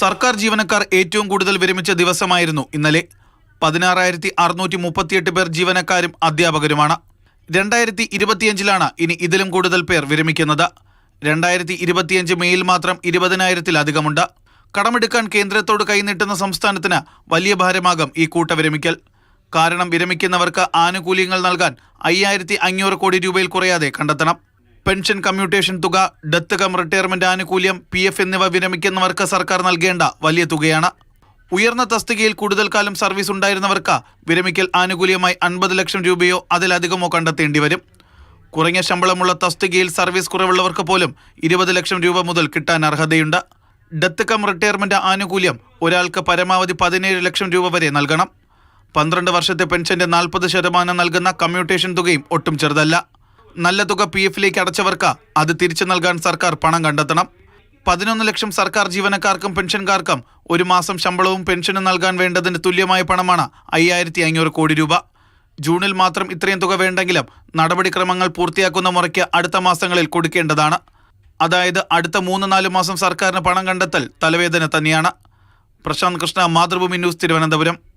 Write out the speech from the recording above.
സർക്കാർ ജീവനക്കാർ ഏറ്റവും കൂടുതൽ വിരമിച്ച ദിവസമായിരുന്നു ഇന്നലെ. പതിനാറായിരത്തി അറുന്നൂറ്റി മുപ്പത്തിയെട്ട് പേർ ജീവനക്കാരും അധ്യാപകരുമാണ്. രണ്ടായിരത്തി ഇരുപത്തിയഞ്ചിലാണ് ഇനി ഇതിലും കൂടുതൽ പേർ വിരമിക്കുന്നത്. രണ്ടായിരത്തി ഇരുപത്തിയഞ്ച് മെയ്യിൽ മാത്രം ഇരുപതിനായിരത്തിലധികമുണ്ട്. കടമെടുക്കാൻ കേന്ദ്രത്തോട് കൈനീട്ടുന്ന സംസ്ഥാനത്തിന് വലിയ ഭാരമാകും ഈ കൂട്ട വിരമിക്കൽ. കാരണം വിരമിക്കുന്നവർക്ക് ആനുകൂല്യങ്ങൾ നൽകാൻ അയ്യായിരത്തി അഞ്ഞൂറ് കോടി രൂപയിൽ കുറയാതെ കണ്ടെത്തണം. പെൻഷൻ കമ്മ്യൂട്ടേഷൻ തുക ഡെത്ത് കം റിട്ടയർമെന്റ് ആനുകൂല്യം പി എഫ് എന്നിവ വിരമിക്കുന്നവർക്ക് സർക്കാർ നൽകേണ്ട വലിയ തുകയാണ്. ഉയർന്ന തസ്തികയിൽ കൂടുതൽ കാലം സർവീസ് ഉണ്ടായിരുന്നവർക്ക് വിരമിക്കൽ ആനുകൂല്യമായി അൻപത് ലക്ഷം രൂപയോ അതിലധികമോ കണ്ടെത്തേണ്ടി വരും. കുറഞ്ഞ ശമ്പളമുള്ള തസ്തികയിൽ സർവീസ് കുറവുള്ളവർക്ക് പോലും ഇരുപത് ലക്ഷം രൂപ മുതൽ കിട്ടാൻ അർഹതയുണ്ട്. ഡെത്ത് കം റിട്ടയർമെന്റ് ആനുകൂല്യം ഒരാൾക്ക് പരമാവധി പതിനേഴ് ലക്ഷം രൂപ വരെ നൽകണം. പന്ത്രണ്ട് വർഷത്തെ പെൻഷന്റെ നാൽപ്പത് ശതമാനം നൽകുന്ന കമ്മ്യൂട്ടേഷൻ തുകയും ഒട്ടും ചെറുതല്ല. നല്ല തുക പി എഫിലേക്ക് അടച്ചവർക്ക് അത് തിരിച്ചു നൽകാൻ സർക്കാർ പണം കണ്ടെത്തണം. പതിനൊന്ന് ലക്ഷം സർക്കാർ ജീവനക്കാർക്കും പെൻഷൻകാർക്കും ഒരു മാസം ശമ്പളവും പെൻഷനും നൽകാൻ വേണ്ടതിന് തുല്യമായ പണമാണ് അയ്യായിരത്തി അഞ്ഞൂറ് കോടി രൂപ. ജൂണിൽ മാത്രം ഇത്രയും തുക വേണ്ടെങ്കിലും നടപടിക്രമങ്ങൾ പൂർത്തിയാക്കുന്ന മുറയ്ക്ക് അടുത്ത മാസങ്ങളിൽ കൊടുക്കേണ്ടതാണ്. അതായത് അടുത്ത മൂന്ന് നാല് മാസം സർക്കാരിന് പണം കണ്ടെത്തൽ തലവേദന തന്നെയാണ്. പ്രശാന്ത് കൃഷ്ണ മാതൃഭൂമി ന്യൂസ് തിരുവനന്തപുരം.